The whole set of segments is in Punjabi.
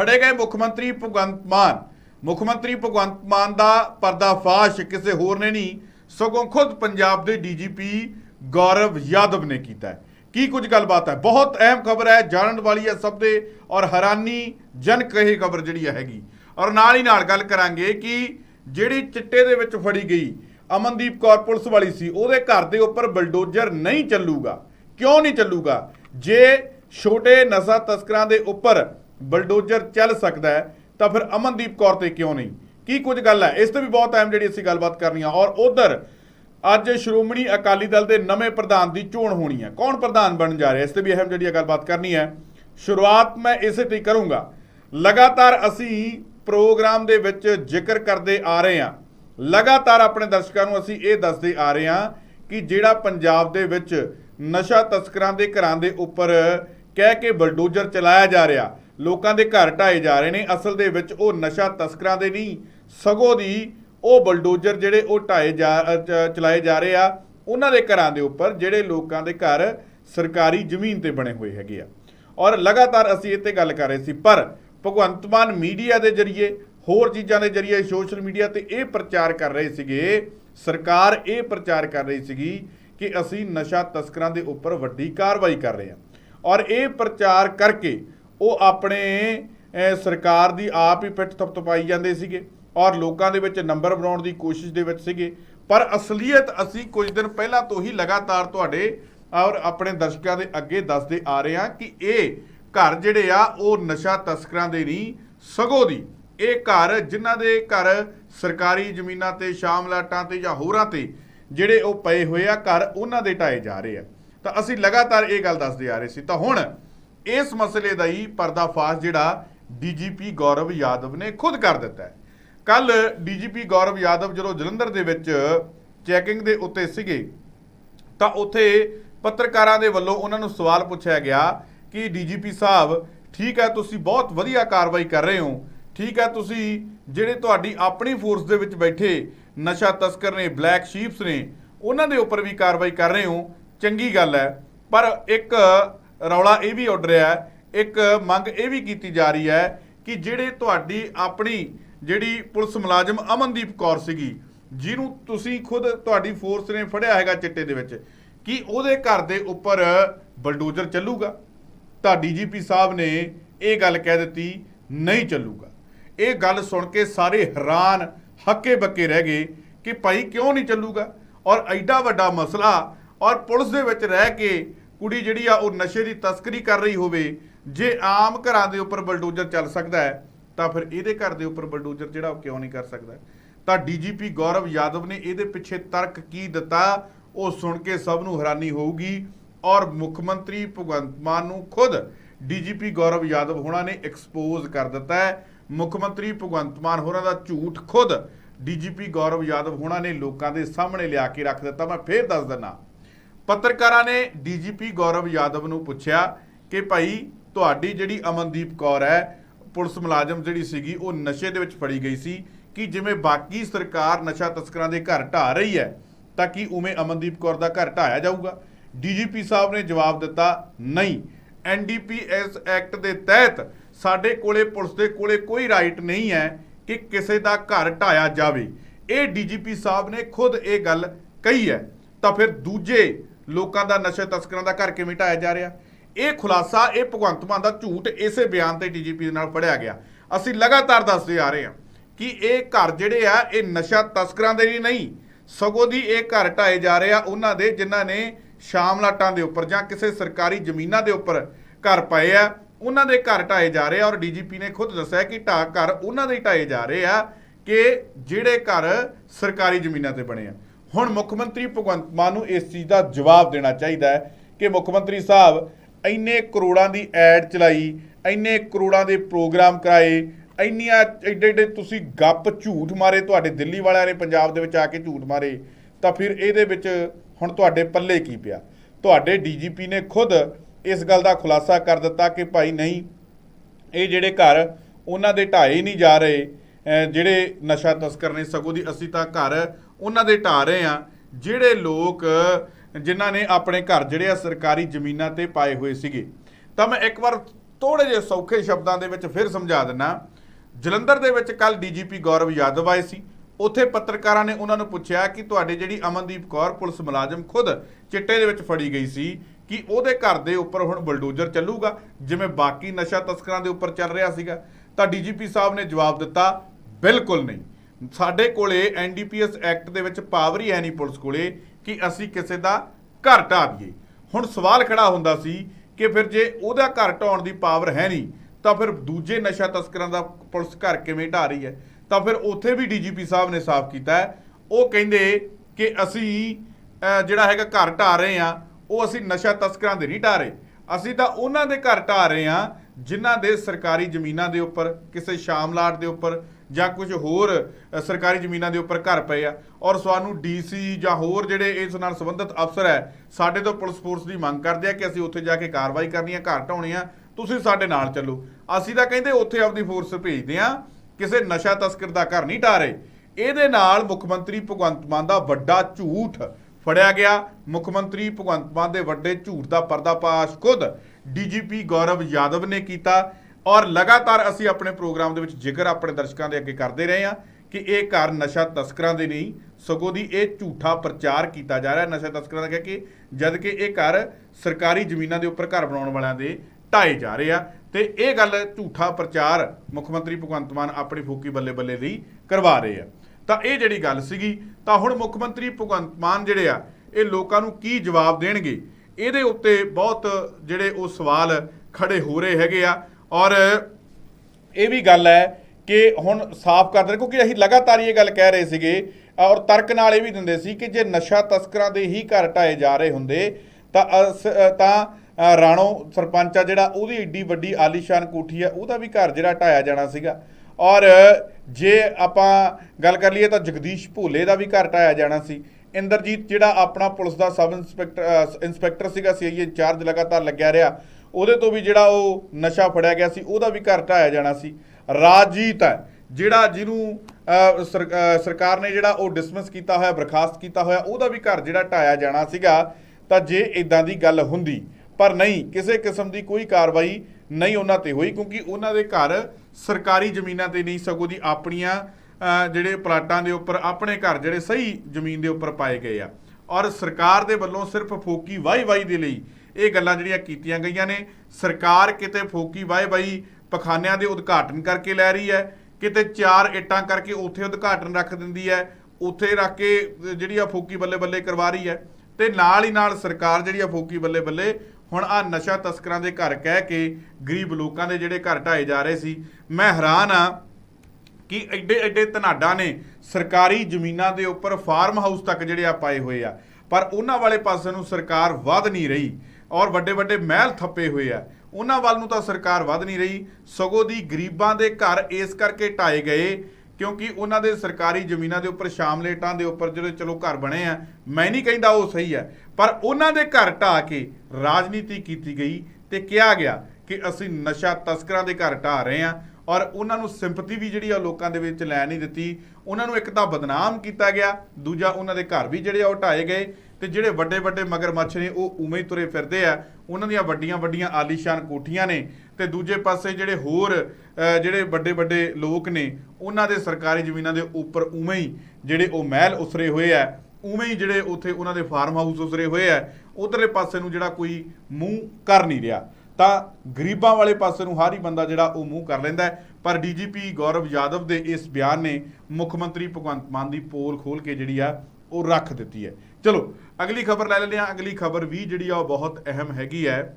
ਫੜੇ ਗਏ ਮੁੱਖ ਮੰਤਰੀ ਭਗਵੰਤ ਮਾਨ। ਮੁੱਖ ਮੰਤਰੀ ਭਗਵੰਤ ਮਾਨ ਦਾ ਪਰਦਾਫਾਸ਼ ਕਿਸੇ ਹੋਰ ਨੇ ਨਹੀਂ, ਸਗੋਂ ਖੁਦ ਪੰਜਾਬ ਦੇ ਡੀਜੀਪੀ ਗੌਰਵ ਯਾਦਵ ਨੇ ਕੀਤਾ ਕੀ ਕੁਝ ਗੱਲਬਾਤ ਹੈ? ਬਹੁਤ ਅਹਿਮ ਖਬਰ ਹੈ, ਜਾਣਨ ਵਾਲੀ ਹੈ ਸਭ ਦੇ, ਔਰ ਹੈਰਾਨੀ ਜਨਕ ਇਹ ਖਬਰ ਜਿਹੜੀ ਹੈਗੀ। ਔਰ ਨਾਲ ਹੀ ਨਾਲ ਗੱਲ ਕਰਾਂਗੇ ਕਿ ਜਿਹੜੀ ਚਿੱਟੇ ਦੇ ਵਿੱਚ ਫੜੀ ਗਈ ਅਮਨਦੀਪ ਕੌਰ ਪੁਲਿਸ ਵਾਲੀ ਸੀ, ਉਹਦੇ ਘਰ ਦੇ ਉੱਪਰ ਬਲਡੋਜ਼ਰ ਨਹੀਂ ਚੱਲੂਗਾ। ਕਿਉਂ ਨਹੀਂ ਚੱਲੂਗਾ? ਜੇ ਛੋਟੇ ਨਸ਼ਾ ਤਸਕਰਾਂ ਦੇ ਉੱਪਰ ਬਲਡੋਜ਼ਰ ਚੱਲ ਸਕਦਾ ਹੈ, ਤਾਂ ਫਿਰ ਅਮਨਦੀਪ ਕੌਰ ਤੇ ਕਿਉਂ ਨਹੀਂ? ਕੀ ਕੁਝ ਗੱਲ ਹੈ? ਇਸ ਤੇ ਵੀ ਬਹੁਤ ਅਹਿਮ ਜਿਹੜੀ ਅਸੀਂ ਗੱਲਬਾਤ ਕਰਨੀ ਆ। ਔਰ ਉਧਰ ਅੱਜ ਸ਼੍ਰੋਮਣੀ ਅਕਾਲੀ ਦਲ ਦੇ ਨਵੇਂ ਪ੍ਰਧਾਨ ਦੀ ਚੋਣ ਹੋਣੀ ਹੈ। ਕੌਣ ਪ੍ਰਧਾਨ ਬਣਨ ਜਾ ਰਿਹਾ? ਇਸ ਤੇ ਵੀ ਅਹਿਮ ਜਿਹੜੀ ਹੈ ਗੱਲਬਾਤ ਕਰਨੀ ਹੈ। ਸ਼ੁਰੂਆਤ ਮੈਂ ਇਸੇ ਤੇ ਕਰੂੰਗਾ। ਲਗਾਤਾਰ ਅਸੀਂ ਪ੍ਰੋਗਰਾਮ ਦੇ ਵਿੱਚ ਜ਼ਿਕਰ ਕਰਦੇ ਆ ਰਹੇ ਹਾਂ। ਲਗਾਤਾਰ ਆਪਣੇ ਦਰਸ਼ਕਾਂ ਨੂੰ ਅਸੀਂ ਇਹ ਦੱਸਦੇ ਆ ਰਹੇ ਹਾਂ ਕਿ ਜਿਹੜਾ ਪੰਜਾਬ ਦੇ ਵਿੱਚ ਨਸ਼ਾ ਤਸਕਰਾਂ ਦੇ ਘਰਾਂ ਦੇ ਉੱਪਰ ਕਹਿ ਕੇ ਬਲਡੋਜ਼ਰ ਚਲਾਇਆ ਜਾ ਰਿਹਾ ਲੋਕਾਂ ਦੇ ਘਰ ਢਾਏ ਜਾ ਰਹੇ ਨੇ। ਅਸਲ ਦੇ ਵਿੱਚ ਉਹ ਨਸ਼ਾ ਤਸਕਰਾਂ ਦੇ ਨਹੀਂ, ਸਗੋਂ ਦੀ ਉਹ ਬਲਡੋਜ਼ਰ ਜਿਹੜੇ ਉਹ ਢਾਏ ਜਾ ਚਲਾਏ ਜਾ ਰਹੇ ਆ, ਉਹਨਾਂ ਦੇ ਘਰਾਂ ਦੇ ਉੱਪਰ ਜਿਹੜੇ ਲੋਕਾਂ ਦੇ ਘਰ ਸਰਕਾਰੀ ਜ਼ਮੀਨ ਤੇ ਬਣੇ ਹੋਏ ਹੈਗੇ ਆ। ਔਰ ਲਗਾਤਾਰ ਅਸੀਂ ਇੱਥੇ ਗੱਲ ਕਰ ਰਹੇ ਸੀ, ਪਰ ਭਗਵੰਤ ਮਾਨ ਮੀਡੀਆ ਦੇ ਜ਼ਰੀਏ, ਹੋਰ ਚੀਜ਼ਾਂ ਦੇ ਜ਼ਰੀਏ, ਸੋਸ਼ਲ ਮੀਡੀਆ ਤੇ ਇਹ ਪ੍ਰਚਾਰ ਕਰ ਰਹੇ ਸੀਗੇ, ਸਰਕਾਰ ਇਹ ਪ੍ਰਚਾਰ ਕਰ ਰਹੀ ਸੀਗੀ ਕਿ ਅਸੀਂ ਨਸ਼ਾ ਤਸਕਰਾਂ ਦੇ ਉੱਪਰ ਵੱਡੀ ਕਾਰਵਾਈ ਕਰ ਰਹੇ ਹਾਂ। ਔਰ ਇਹ ਪ੍ਰਚਾਰ ਕਰਕੇ ਉਹ ਆਪਣੇ ਸਰਕਾਰ ਦੀ ਆਪ ਹੀ ਪਿੱਠ ਥਪਥਪਾਈ ਜਾਂਦੇ ਸੀਗੇ ਔਰ ਲੋਕਾਂ ਦੇ ਵਿੱਚ ਨੰਬਰ ਬਣਾਉਣ ਦੀ ਕੋਸ਼ਿਸ਼ ਦੇ ਵਿੱਚ ਸੀਗੇ। ਪਰ ਅਸਲੀਅਤ ਅਸੀਂ ਕੁਝ ਦਿਨ ਪਹਿਲਾਂ ਤੋਂ ਹੀ ਲਗਾਤਾਰ ਤੁਹਾਡੇ ਔਰ ਆਪਣੇ ਦਰਸ਼ਕਾਂ ਦੇ ਅੱਗੇ ਦੱਸਦੇ ਆ ਰਹੇ ਹਾਂ ਕਿ ਇਹ ਘਰ ਜਿਹੜੇ ਆ, ਉਹ ਨਸ਼ਾ ਤਸਕਰਾਂ ਦੇ ਨਹੀਂ, ਸਗੋਂ ਦੀ। ਇਹ ਘਰ ਜਿਨ੍ਹਾਂ ਦੇ ਘਰ ਸਰਕਾਰੀ ਜ਼ਮੀਨਾਂ ਤੇ ਸ਼ਾਮਲਾਟਾਂ ਤੇ ਜਾਂ ਹੋਰਾਂ ਤੇ ਜਿਹੜੇ ਉਹ ਪਏ ਹੋਏ ਆ, ਘਰ ਉਹਨਾਂ ਦੇ ਢਾਏ ਜਾ ਰਹੇ ਆ। ਤਾਂ ਅਸੀਂ ਲਗਾਤਾਰ ਇਹ ਗੱਲ ਦੱਸਦੇ ਆ ਰਹੇ ਸੀ। ਤਾਂ ਹੁਣ ਇਸ ਮਸਲੇ ਦਾ ਹੀ ਪਰਦਾਫਾਸ਼ ਜਿਹੜਾ ਡੀਜੀਪੀ ਗੌਰਵ ਯਾਦਵ ਨੇ ਖੁਦ ਕਰ ਦਿੱਤਾ ਹੈ। ਕੱਲ ਡੀਜੀਪੀ ਗੌਰਵ ਯਾਦਵ ਜਦੋਂ ਜਲੰਧਰ ਦੇ ਵਿੱਚ ਚੈਕਿੰਗ ਦੇ ਉੱਤੇ ਸੀਗੇ, ਤਾਂ ਉੱਥੇ ਪੱਤਰਕਾਰਾਂ ਦੇ ਵੱਲੋਂ ਉਹਨਾਂ ਨੂੰ ਸਵਾਲ ਪੁੱਛਿਆ ਗਿਆ ਕਿ ਡੀਜੀਪੀ ਸਾਹਿਬ, ਠੀਕ ਹੈ ਤੁਸੀਂ ਬਹੁਤ ਵਧੀਆ ਕਾਰਵਾਈ ਕਰ ਰਹੇ ਹੋ, ਠੀਕ ਹੈ ਤੁਸੀਂ ਜਿਹੜੇ ਤੁਹਾਡੀ ਆਪਣੀ ਫੋਰਸ ਦੇ ਵਿੱਚ ਬੈਠੇ ਨਸ਼ਾ ਤਸਕਰ ਨੇ, ਬਲੈਕ ਸ਼ੀਪਸ ਨੇ, ਉਹਨਾਂ ਦੇ ਉੱਪਰ ਵੀ ਕਾਰਵਾਈ ਕਰ ਰਹੇ ਹੋ, ਚੰਗੀ ਗੱਲ ਹੈ। ਪਰ ਇੱਕ ਰੌਲਾ ਇਹ ਵੀ ਉੱਡ ਰਿਹਾ ਹੈ, ਇੱਕ ਮੰਗ ਇਹ ਵੀ ਕੀਤੀ ਜਾ ਰਹੀ ਹੈ ਕਿ ਜਿਹੜੇ ਤੁਹਾਡੀ ਆਪਣੀ ਜਿਹੜੀ ਪੁਲਿਸ ਮੁਲਾਜ਼ਮ ਅਮਨਦੀਪ ਕੌਰ ਸੀਗੀ, ਜਿਹਨੂੰ ਤੁਸੀਂ ਖੁਦ ਤੁਹਾਡੀ ਫੋਰਸ ਨੇ ਫੜਿਆ ਹੈਗਾ ਚਿੱਟੇ ਦੇ ਵਿੱਚ, ਕਿ ਉਹਦੇ ਘਰ ਦੇ ਉੱਪਰ ਬਲਡੋਜ਼ਰ ਚੱਲੂਗਾ? ਤਾਂ ਡੀਜੀਪੀ ਸਾਹਿਬ ਨੇ ਇਹ ਗੱਲ ਕਹਿ ਦਿੱਤੀ, ਨਹੀਂ ਚੱਲੂਗਾ। ਇਹ ਗੱਲ ਸੁਣ ਕੇ ਸਾਰੇ ਹੈਰਾਨ ਹੱਕੇ ਬੱਕੇ ਰਹਿ ਗਏ ਕਿ ਭਾਈ ਕਿਉਂ ਨਹੀਂ ਚੱਲੂਗਾ? ਔਰ ਐਡਾ ਵੱਡਾ ਮਸਲਾ ਔਰ ਪੁਲਿਸ ਦੇ ਵਿੱਚ ਰਹਿ ਕੇ ਕੁੜੀ ਜਿਹੜੀ ਆ ਉਹ ਨਸ਼ੇ ਦੀ ਤਸਕਰੀ ਕਰ ਰਹੀ ਹੋਵੇ, ਜੇ ਆਮ ਘਰਾਂ ਦੇ ਉੱਪਰ ਬਲਡੋਜ਼ਰ ਚੱਲ ਸਕਦਾ ਹੈ, ਤਾਂ ਫਿਰ ਇਹਦੇ ਘਰ ਦੇ ਉੱਪਰ ਬਲਡੋਜ਼ਰ ਜਿਹੜਾ ਉਹ ਕਿਉਂ ਨਹੀਂ ਕਰ ਸਕਦਾ? ਤਾਂ ਡੀਜੀਪੀ ਗੌਰਵ ਯਾਦਵ ਨੇ ਇਹਦੇ ਪਿੱਛੇ ਤਰਕ ਕੀ ਦਿੱਤਾ, ਉਹ ਸੁਣ ਕੇ ਸਭ ਨੂੰ ਹੈਰਾਨੀ ਹੋਊਗੀ। ਔਰ ਮੁੱਖ ਮੰਤਰੀ ਭਗਵੰਤ ਮਾਨ ਨੂੰ ਖੁਦ ਡੀਜੀਪੀ ਗੌਰਵ ਯਾਦਵ ਹੋਣਾ ਨੇ ਐਕਸਪੋਜ਼ ਕਰ ਦਿੱਤਾ ਹੈ। ਮੁੱਖ ਮੰਤਰੀ ਭਗਵੰਤ ਮਾਨ ਹੋਰਾਂ ਦਾ ਝੂਠ ਖੁਦ ਡੀਜੀਪੀ ਗੌਰਵ ਯਾਦਵ ਹੋਣਾ ਨੇ ਲੋਕਾਂ ਦੇ ਸਾਹਮਣੇ ਲਿਆ ਕੇ ਰੱਖ ਦਿੱਤਾ। ਮੈਂ ਫੇਰ ਦੱਸ ਦਿੰਦਾ। ਪੱਤਰਕਾਰਾਂ ਨੇ ਡੀਜੀਪੀ ਗੌਰਵ ਯਾਦਵ ਨੂੰ ਪੁੱਛਿਆ ਕਿ ਭਾਈ, ਤੁਹਾਡੀ ਜਿਹੜੀ ਅਮਨਦੀਪ ਕੌਰ ਹੈ, ਪੁਲਿਸ ਮੁਲਾਜ਼ਮ ਜਿਹੜੀ ਸੀਗੀ, ਉਹ ਨਸ਼ੇ ਦੇ ਵਿੱਚ ਫੜੀ ਗਈ ਸੀ ਕਿ ਜਿਵੇਂ ਬਾਕੀ ਸਰਕਾਰ ਨਸ਼ਾ ਤਸਕਰਾਂ ਦੇ ਘਰ ਢਾ ਰਹੀ ਹੈ, ਤਾਂ ਕੀ ਉਵੇਂ ਅਮਨਦੀਪ ਕੌਰ ਦਾ ਘਰ ਢਾਇਆ ਜਾਊਗਾ? ਡੀਜੀਪੀ ਸਾਹਿਬ ਨੇ ਜਵਾਬ ਦਿੱਤਾ, ਨਹੀਂ ਐਨਡੀਪੀਐਸ ਐਕਟ ਦੇ ਤਹਿਤ ਸਾਡੇ ਕੋਲੇ, ਪੁਲਿਸ ਦੇ ਕੋਲੇ ਕੋਈ ਰਾਈਟ ਨਹੀਂ ਹੈ ਕਿ ਕਿਸੇ ਦਾ ਘਰ ਢਾਇਆ ਜਾਵੇ। ਇਹ ਡੀਜੀਪੀ ਸਾਹਿਬ ਨੇ ਖੁਦ ਇਹ ਗੱਲ ਕਹੀ ਹੈ। ਤਾਂ ਫਿਰ ਦੂਜੇ ਲੋਕਾਂ ਦਾ ਨਸ਼ਾ ਤਸਕਰਾਂ ਦਾ ਘਰ ਕਿਵੇਂ ਢਾਇਆ ਜਾ ਰਿਹਾ? ਇਹ ਖੁਲਾਸਾ, ਇਹ ਭਗਵੰਤ ਮਾਨ ਦਾ ਝੂਠ ਇਸੇ ਬਿਆਨ ਤੇ ਡੀਜੀਪੀ ਦੇ ਨਾਲ ਫੜਿਆ ਗਿਆ। ਅਸੀਂ ਲਗਾਤਾਰ ਦੱਸਦੇ ਆ ਰਹੇ ਹਾਂ ਕਿ ਇਹ ਘਰ ਜਿਹੜੇ ਆ, ਇਹ ਨਸ਼ਾ ਤਸਕਰਾਂ ਦੇ ਲਈ ਨਹੀਂ, ਸਗੋਂ ਦੀ ਇਹ ਘਰ ਢਾਏ ਜਾ ਰਹੇ ਆ ਉਹਨਾਂ ਦੇ, ਜਿਨ੍ਹਾਂ ਨੇ ਸ਼ਾਮ ਲਾਟਾਂ ਦੇ ਉੱਪਰ ਜਾਂ ਕਿਸੇ ਸਰਕਾਰੀ ਜ਼ਮੀਨਾਂ ਦੇ ਉੱਪਰ ਘਰ ਪਏ ਆ, ਉਹਨਾਂ ਦੇ ਘਰ ਢਾਏ ਜਾ ਰਹੇ ਆ ਔਰ ਡੀਜੀਪੀ ਨੇ ਖੁਦ ਦੱਸਿਆ ਕਿ ਢਾ ਘਰ ਉਹਨਾਂ ਦੇ ਹੀ ਢਾਏ ਜਾ ਰਹੇ ਆ ਕਿ ਜਿਹੜੇ ਘਰ ਸਰਕਾਰੀ ਜ਼ਮੀਨਾਂ ਤੇ ਬਣੇ ਆ। ਹੁਣ ਮੁੱਖ ਮੰਤਰੀ ਭਗਵੰਤ ਮਾਨ ਨੂੰ ਇਸ ਚੀਜ਼ ਦਾ ਜਵਾਬ ਦੇਣਾ ਚਾਹੀਦਾ ਹੈ ਕਿ ਮੁੱਖ ਮੰਤਰੀ ਸਾਹਿਬ ਇੰਨੇ ਕਰੋੜਾਂ ਦੀ ਐਡ ਚਲਾਈ, ਇੰਨੇ ਕਰੋੜਾਂ ਦੇ ਪ੍ਰੋਗਰਾਮ ਕਰਾਏ, ਇੰਨੀਆਂ ਏਡੇ ਏਡੇ ਤੁਸੀਂ ਗੱਪ ਝੂਠ ਮਾਰੇ, ਤੁਹਾਡੇ ਦਿੱਲੀ ਵਾਲਿਆਂ ਨੇ ਪੰਜਾਬ ਦੇ ਵਿੱਚ ਆ ਕੇ ਝੂਠ ਮਾਰੇ, ਤਾਂ ਫਿਰ ਇਹਦੇ ਵਿੱਚ ਹੁਣ ਤੁਹਾਡੇ ਪੱਲੇ ਕੀ ਪਿਆ? ਤੁਹਾਡੇ ਡੀਜੀਪੀ ਨੇ ਖੁਦ ਇਸ ਗੱਲ ਦਾ ਖੁਲਾਸਾ ਕਰ ਦਿੱਤਾ ਕਿ ਭਾਈ ਨਹੀਂ, ਇਹ ਜਿਹੜੇ ਘਰ ਉਹਨਾਂ ਦੇ ਢਾਏ ਹੀ ਨਹੀਂ ਜਾ ਰਹੇ ਜਿਹੜੇ ਨਸ਼ਾ ਤਸਕਰ ਨੇ ਸਗੋਂ ਦੀ, ਅਸੀਂ ਤਾਂ ਘਰ ਉਹਨਾਂ ਦੇ ਢਾ ਰਹੇ ਆ ਜਿਹੜੇ ਲੋਕ, ਜਿਨ੍ਹਾਂ ਨੇ ਆਪਣੇ ਘਰ ਜਿਹੜੇ ਆ ਸਰਕਾਰੀ ਜ਼ਮੀਨਾਂ ਤੇ ਪਾਏ ਹੋਏ ਸੀਗੇ। ਤਾਂ ਮੈਂ ਇੱਕ ਵਾਰ ਥੋੜੇ ਜਿਹੇ ਸੌਖੇ ਸ਼ਬਦਾਂ ਦੇ ਵਿੱਚ ਫਿਰ ਸਮਝਾ ਦਿੰਨਾ। ਜਲੰਧਰ ਦੇ ਵਿੱਚ ਕੱਲ ਡੀਜੀਪੀ ਗੌਰਵ ਯਾਦਵ ਆਏ ਸੀ। ਉੱਥੇ ਪੱਤਰਕਾਰਾਂ ਨੇ ਉਹਨਾਂ ਨੂੰ ਪੁੱਛਿਆ ਕਿ ਤੁਹਾਡੇ ਜਿਹੜੀ ਅਮਨਦੀਪ ਕੌਰ ਪੁਲਿਸ ਮੁਲਾਜ਼ਮ ਖੁਦ ਚਿੱਟੇ ਦੇ ਵਿੱਚ ਫੜੀ ਗਈ ਸੀ ਕਿ ਉਹਦੇ ਘਰ ਦੇ ਉੱਪਰ ਹੁਣ ਬਲਡੋਜ਼ਰ ਚੱਲੂਗਾ, ਜਿਵੇਂ ਬਾਕੀ ਨਸ਼ਾ ਤਸਕਰਾਂ ਦੇ ਉੱਪਰ ਚੱਲ ਰਿਹਾ ਸੀਗਾ। ਤਾਂ ਡੀਜੀਪੀ ਸਾਹਿਬ ਨੇ ਜਵਾਬ ਦਿੱਤਾ, ਬਿਲਕੁਲ ਨਹੀਂ। ਸਾਡੇ ਕੋਲੇ ਐਨਡੀਪੀਐਸ ਐਕਟ ਦੇ ਵਿੱਚ ਪਾਵਰ ਹੀ ਹੈ ਨਹੀਂ ਪੁਲਿਸ ਕੋਲੇ ਕਿ ਅਸੀਂ ਕਿਸੇ ਦਾ ਘਰ ਢਾਹ ਦਈਏ। ਹੁਣ ਸਵਾਲ ਖੜਾ ਹੁੰਦਾ ਸੀ ਕਿ ਫਿਰ ਜੇ ਉਹਦਾ ਘਰ ਢਾਉਣ ਦੀ ਪਾਵਰ ਹੈ ਨਹੀਂ, ਤਾਂ ਫਿਰ ਦੂਜੇ ਨਸ਼ਾ ਤਸਕਰਾਂ ਦਾ ਪੁਲਿਸ ਘਰ ਕਿਵੇਂ ਢਾਹ ਰਹੀ ਹੈ? ਤਾਂ ਫਿਰ ਉੱਥੇ ਵੀ ਡੀਜੀਪੀ ਸਾਹਿਬ ਨੇ ਸਾਫ਼ ਕੀਤਾ ਉਹ ਕਹਿੰਦੇ ਕਿ ਅਸੀਂ ਜਿਹੜਾ ਹੈਗਾ ਘਰ ਢਾਹ ਰਹੇ ਆ ਉਹ ਅਸੀਂ ਨਸ਼ਾ ਤਸਕਰਾਂ ਦੇ ਨਹੀਂ ਢਾਹ ਰਹੇ। ਅਸੀਂ ਤਾਂ ਉਹਨਾਂ ਦੇ ਘਰ ਢਾਹ ਰਹੇ ਆ ਜਿਨ੍ਹਾਂ ਦੇ ਸਰਕਾਰੀ ਜ਼ਮੀਨਾਂ ਦੇ ਉੱਪਰ, ਕਿਸੇ ਸ਼ਾਮਲਾਟ ਦੇ ਉੱਪਰ ਜਾਂ ਕੁਝ ਹੋਰ ਸਰਕਾਰੀ ਜ਼ਮੀਨਾਂ ਦੇ ਉੱਪਰ ਘਰ ਪਏ ਆ। ਔਰ ਸਾਨੂੰ ਡੀਸੀ ਜਾਂ ਹੋਰ ਜਿਹੜੇ ਇਸ ਨਾਲ ਸੰਬੰਧਿਤ ਅਫਸਰ ਹੈ, ਸਾਡੇ ਤੋਂ ਪੁਲਿਸ ਫੋਰਸ ਦੀ ਮੰਗ ਕਰਦੇ ਆ ਕਿ ਅਸੀਂ ਉੱਥੇ ਜਾ ਕੇ ਕਾਰਵਾਈ ਕਰਨੀ ਆ, ਘਰ ਢਾਉਣੇ ਆ। ਤੁਸੀਂ ਸਾਡੇ ਨਾਲ ਚੱਲੋ। ਅਸੀਂ ਤਾਂ ਕਹਿੰਦੇ ਉੱਥੇ ਆਪਦੀ ਫੋਰਸ ਭੇਜਦੇ ਆ, ਕਿਸੇ ਨਸ਼ਾ ਤਸਕਰ ਦਾ ਘਰ ਨਹੀਂ ਢਾਹ ਰਹੇ ਇਹਦੇ ਨਾਲ ਮੁੱਖ ਮੰਤਰੀ ਭਗਵੰਤ ਮਾਨ ਦਾ ਵੱਡਾ ਝੂਠ ਫੜਿਆ ਗਿਆ। ਮੁੱਖ ਮੰਤਰੀ ਭਗਵੰਤ ਮਾਨ ਦੇ ਵੱਡੇ ਝੂਠ ਦਾ ਪਰਦਾਫਾਸ਼ ਖੁਦ ਡੀਜੀਪੀ ਗੌਰਵ ਯਾਦਵ ਨੇ ਕੀਤਾ। ਔਰ ਲਗਾਤਾਰ ਅਸੀਂ ਆਪਣੇ ਪ੍ਰੋਗਰਾਮ ਦੇ ਵਿੱਚ ਜ਼ਿਕਰ ਆਪਣੇ ਦਰਸ਼ਕਾਂ ਦੇ ਅੱਗੇ ਕਰਦੇ ਰਹੇ ਹਾਂ ਕਿ ਇਹ ਘਰ ਨਸ਼ਾ ਤਸਕਰਾਂ ਦੇ ਨਹੀਂ, ਸਗੋਂ ਦੀ ਇਹ ਝੂਠਾ ਪ੍ਰਚਾਰ ਕੀਤਾ ਜਾ ਰਿਹਾ ਨਸ਼ਾ ਤਸਕਰਾਂ ਦਾ ਕਹਿ ਕੇ ਜਦ ਕਿ ਇਹ ਘਰ ਸਰਕਾਰੀ ਜ਼ਮੀਨਾਂ ਦੇ ਉੱਪਰ ਘਰ ਬਣਾਉਣ ਵਾਲਿਆਂ ਦੇ ਢਾਏ ਜਾ ਰਹੇ ਆ। ਤੇ ਇਹ ਗੱਲ ਝੂਠਾ ਪ੍ਰਚਾਰ ਮੁੱਖ ਮੰਤਰੀ ਭਗਵੰਤ ਮਾਨ ਆਪਣੀ ਫੂਕੀ ਬੱਲੇ ਬੱਲੇ ਲਈ ਕਰਵਾ ਰਹੇ ਆ। ਤਾਂ ਇਹ ਜਿਹੜੀ ਗੱਲ ਸੀਗੀ, ਤਾਂ ਹੁਣ ਮੁੱਖ ਮੰਤਰੀ ਭਗਵੰਤ ਮਾਨ ਜਿਹੜੇ ਆ, ਇਹ ਲੋਕਾਂ ਨੂੰ ਕੀ ਜਵਾਬ ਦੇਣਗੇ? ਇਹਦੇ ਉੱਤੇ ਬਹੁਤ ਜਿਹੜੇ ਉਹ ਸਵਾਲ ਖੜੇ ਹੋ ਰਹੇ ਹੈਗੇ ਆ। ਔਰ ਇਹ ਵੀ ਗੱਲ ਹੈ ਕਿ ਹੁਣ ਸਾਫ਼ ਕਰਦੇ ਕਿਉਂਕਿ ਅਸੀਂ ਲਗਾਤਾਰ ਇਹ ਗੱਲ ਕਹਿ ਰਹੇ ਸੀਗੇ ਔਰ ਤਰਕ ਨਾਲ ਇਹ ਵੀ ਦਿੰਦੇ ਸੀ ਕਿ ਜੇ ਨਸ਼ਾ ਤਸਕਰਾਂ ਦੇ ਹੀ ਘਰ ਢਾਏ ਜਾ ਰਹੇ ਹੁੰਦੇ ਤਾਂ ਅਸ- ਤਾਂ ਰਾਣੋ ਸਰਪੰਚ ਆ ਜਿਹੜਾ ਉਹਦੀ ਏਡੀ ਵੱਡੀ ਆਲੀਸ਼ਾਨ ਕੋਠੀ ਆ ਉਹਦਾ ਵੀ ਘਰ ਜਿਹੜਾ ਢਾਇਆ ਜਾਣਾ ਸੀਗਾ। ਔਰ ਜੇ ਆਪਾਂ ਗੱਲ ਕਰ ਲਈਏ ਤਾਂ ਜਗਦੀਸ਼ ਭੋਲੇ ਦਾ ਵੀ ਘਰ ਢਾਇਆ ਜਾਣਾ ਸੀ। ਇੰਦਰਜੀਤ ਜਿਹੜਾ ਆਪਣਾ ਪੁਲਿਸ ਦਾ ਸਬ ਇੰਸਪੈਕਟਰ ਅ, ਇੰਸਪੈਕਟਰ ਸੀਗਾ ਸੀਆਈਏ ਇੰਚਾਰਜ ਲਗਾਤਾਰ ਲੱਗਿਆ ਰਿਹਾ। ਉਹਦੇ ਤੋਂ ਵੀ ਜਿਹੜਾ ਉਹ ਨਸ਼ਾ ਫੜਿਆ ਗਿਆ ਸੀ, ਉਹਦਾ ਵੀ ਘਰ ਢਾਇਆ ਜਾਣਾ ਸੀ। ਰਾਜੀਤ ਹੈ, ਜਿਹੜਾ ਜਿਹਨੂੰ ਸਰ- ਸਰਕਾਰ ਨੇ ਜਿਹੜਾ ਉਹ ਡਿਸਮਿਸ ਕੀਤਾ ਹੋਇਆ, ਬਰਖਾਸਤ ਕੀਤਾ ਹੋਇਆ, ਉਹਦਾ ਵੀ ਘਰ ਜਿਹੜਾ ਢਾਇਆ ਜਾਣਾ ਸੀਗਾ। ਤਾਂ ਜੇ ਇਦਾਂ ਦੀ ਗੱਲ ਹੁੰਦੀ, ਪਰ ਨਹੀਂ, ਕਿਸੇ ਕਿਸਮ ਦੀ ਕੋਈ ਕਾਰਵਾਈ ਨਹੀਂ ਉਹਨਾਂ ਤੇ ਹੋਈ, ਕਿਉਂਕਿ ਉਹਨਾਂ ਦੇ ਘਰ ਸਰਕਾਰੀ ਜ਼ਮੀਨਾਂ ਤੇ ਨਹੀਂ, ਸਗੋਂ ਦੀ ਆਪਣੀਆਂ ਜਿਹੜੇ ਪਲਾਟਾਂ ਦੇ ਉੱਪਰ ਆਪਣੇ ਘਰ ਜਿਹੜੇ ਸਹੀ ਜ਼ਮੀਨ ਦੇ ਉੱਪਰ ਪਾਏ ਗਏ ਆ। ਔਰ ਸਰਕਾਰ ਦੇ ਵੱਲੋਂ ਸਿਰਫ ਫੋਕੀ ਵਾਈ ਵਾਈ ਦੇ ਲਈ ਇਹ ਗੱਲਾਂ ਜਿਹੜੀਆਂ ਕੀਤੀਆਂ ਗਈਆਂ ਨੇ। ਸਰਕਾਰ ਕਿਤੇ ਫੋਕੀ ਵਾਈ ਬਾਈ ਪਖਾਨਿਆਂ ਦੇ ਉਦਘਾਟਨ ਕਰਕੇ ਲੈ ਰਹੀ ਹੈ। ਕਿਤੇ ਚਾਰ ਇੱਟਾਂ ਕਰਕੇ ਉੱਥੇ ਉਦਘਾਟਨ ਰੱਖ ਦਿੰਦੀ ਹੈ। ਉੱਥੇ ਰੱਖ ਕੇ ਜਿਹੜੀ ਆ ਫੋਕੀ ਬੱਲੇ ਬੱਲੇ ਕਰਵਾ ਰਹੀ ਹੈ। ਤੇ ਨਾਲ ਹੀ ਨਾਲ ਸਰਕਾਰ ਜਿਹੜੀ ਆ ਫੋਕੀ ਬੱਲੇ ਬੱਲੇ ਹੁਣ ਆ ਨਸ਼ਾ ਤਸਕਰਾਂ ਦੇ ਘਰ ਕਹਿ ਕੇ ਗਰੀਬ ਲੋਕਾਂ ਦੇ ਜਿਹੜੇ ਘਰ ਢਾਏ ਜਾ ਰਹੇ ਸੀ। ਮੈਂ ਹੈਰਾਨ ਆ ਕਿ ਐਡੇ ਐਡੇ ਧਨਾਡਾ ਨੇ ਸਰਕਾਰੀ ਜ਼ਮੀਨਾਂ ਦੇ ਉੱਪਰ ਫਾਰਮ ਹਾਊਸ ਤੱਕ ਜਿਹੜੇ ਆ ਪਾਏ ਹੋਏ ਆ। ਪਰ ਉਹਨਾਂ ਵਾਲੇ ਪਾਸੇ ਨੂੰ ਸਰਕਾਰ ਵੱਧ ਨਹੀਂ ਰਹੀ। ਔਰ ਵੱਡੇ ਵੱਡੇ ਮਹਿਲ ਥੱਪੇ ਹੋਏ ਆ। ਉਹਨਾਂ ਵੱਲ ਨੂੰ ਤਾਂ ਸਰਕਾਰ ਵੱਧ ਨਹੀਂ ਰਹੀ। ਸਗੋਂ ਦੀ ਗਰੀਬਾਂ ਦੇ ਘਰ ਇਸ ਕਰਕੇ ਢਾਏ ਗਏ ਕਿਉਂਕਿ ਉਹਨਾਂ ਦੇ ਸਰਕਾਰੀ ਜ਼ਮੀਨਾਂ ਦੇ ਉੱਪਰ ਸ਼ਾਮਲੇਟਾਂ ਦੇ ਉੱਪਰ ਜਿਹੜੇ ਚਲੋ ਘਰ ਬਣੇ ਆ, ਮੈਂ ਨਹੀਂ ਕਹਿੰਦਾ ਉਹ ਸਹੀ ਹੈ ਪਰ ਉਹਨਾਂ ਦੇ ਘਰ ਢਾਹ ਕੇ ਰਾਜਨੀਤੀ ਕੀਤੀ ਗਈ ਤੇ ਕਿਹਾ ਗਿਆ ਕਿ ਅਸੀਂ ਨਸ਼ਾ ਤਸਕਰਾਂ ਦੇ ਘਰ ਢਾਹ ਰਹੇ ਆ ਔਰ ਉਹਨਾਂ ਨੂੰ ਸਿੰਪਥੀ ਵੀ ਜਿਹੜੀ ਆ ਲੋਕਾਂ ਦੇ ਵਿੱਚ ਲੈ ਨਹੀਂ ਦਿੱਤੀ। ਉਹਨਾਂ ਨੂੰ ਇੱਕ ਤਾਂ ਬਦਨਾਮ ਕੀਤਾ ਗਿਆ, ਦੂਜਾ ਉਹਨਾਂ ਦੇ ਘਰ ਵੀ ਜਿਹੜੇ ਆ ਉਹ ਢਾਏ ਗਏ। ਤੇ ਜਿਹੜੇ ਵੱਡੇ ਵੱਡੇ ਮਗਰਮੱਛ ਨੇ, ਉਹ ਉਵੇਂ ਹੀ ਤੁਰੇ ਫਿਰਦੇ ਆ। ਉਹਨਾਂ ਦੀਆਂ ਵੱਡੀਆਂ ਵੱਡੀਆਂ ਆਲੀਸ਼ਾਨ ਕੋਠੀਆਂ ਨੇ ਤੇ ਦੂਜੇ ਪਾਸੇ ਜਿਹੜੇ ਹੋਰ ਜਿਹੜੇ ਵੱਡੇ ਵੱਡੇ ਲੋਕ ਨੇ, ਉਹਨਾਂ ਦੇ ਸਰਕਾਰੀ ਜ਼ਮੀਨਾਂ ਦੇ ਉੱਪਰ ਉਵੇਂ ਹੀ ਜਿਹੜੇ ਉਹ ਮਹਿਲ ਉਸਰੇ ਹੋਏ ਆ, ਉਵੇਂ ਹੀ ਜਿਹੜੇ ਉੱਥੇ ਉਹਨਾਂ ਦੇ ਫਾਰਮ ਹਾਊਸ ਉਸਰੇ ਹੋਏ ਆ, ਉਧਰਲੇ ਪਾਸੇ ਨੂੰ ਜਿਹੜਾ ਕੋਈ ਮੂੰਹ ਕਰ ਨਹੀਂ ਰਿਹਾ। ਤਾਂ ਗਰੀਬਾਂ ਵਾਲੇ ਪਾਸੇ ਨੂੰ ਹਰ ਹੀ ਬੰਦਾ ਜਿਹੜਾ ਉਹ ਮੂੰਹ ਕਰ ਲੈਂਦਾ ਹੈ। ਪਰ ਡੀਜੀਪੀ ਗੌਰਵ ਯਾਦਵ ਦੇ ਇਸ ਬਿਆਨ ਨੇ ਮੁੱਖ ਮੰਤਰੀ ਭਗਵੰਤ ਮਾਨ ਦੀ ਪੋਲ ਖੋਲ ਕੇ ਜਿਹੜੀ ਆ, ਉਹ ਰੱਖ ਦਿੱਤੀ ਹੈ। ਚਲੋ ਅਗਲੀ ਖਬਰ ਲੈ ਲੈਂਦੇ ਹਾਂ। ਅਗਲੀ ਖਬਰ ਵੀ ਜਿਹੜੀ ਆ ਉਹ ਬਹੁਤ ਅਹਿਮ ਹੈਗੀ ਹੈ।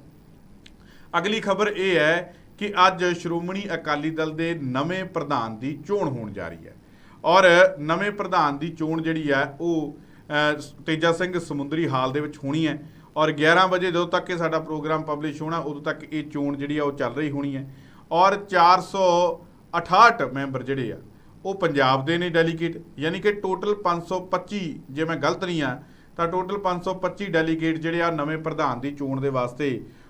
ਅਗਲੀ ਖਬਰ ਇਹ ਹੈ ਕਿ ਅੱਜ ਸ਼੍ਰੋਮਣੀ ਅਕਾਲੀ ਦਲ ਦੇ ਨਵੇਂ ਪ੍ਰਧਾਨ ਦੀ ਚੋਣ ਹੋਣ ਜਾ ਰਹੀ ਹੈ। ਔਰ ਨਵੇਂ ਪ੍ਰਧਾਨ ਦੀ ਚੋਣ ਜਿਹੜੀ ਹੈ ਉਹ ਤੇਜਾ ਸਿੰਘ ਸਮੁੰਦਰੀ ਹਾਲ ਦੇ ਵਿੱਚ ਹੋਣੀ ਹੈ। ਔਰ 11 ਵਜੇ ਜਦੋਂ ਤੱਕ ਇਹ ਸਾਡਾ ਪ੍ਰੋਗਰਾਮ ਪਬਲਿਸ਼ ਹੋਣਾ, ਉਦੋਂ ਤੱਕ ਇਹ ਚੋਣ ਜਿਹੜੀ ਆ ਉਹ ਚੱਲ ਰਹੀ ਹੋਣੀ ਹੈ। ਔਰ 468 ਮੈਂਬਰ ਜਿਹੜੇ ਆ, ਉਹ ਪੰਜਾਬ ਦੇ ਨੇ ਡੈਲੀਗੇਟ ਯਾਨੀ ਕਿ ਟੋਟਲ 525 ਜੇ ਮੈਂ ਗਲਤ ਨਹੀਂ ਆ ਤਾਂ ਟੋਟਲ 525 ਡੈਲੀਗੇਟ ਜਿਹੜੇ ਆ ਨਵੇਂ ਪ੍ਰਧਾਨ ਦੀ ਚੋਣ ਦੇ ਵਾਸਤੇ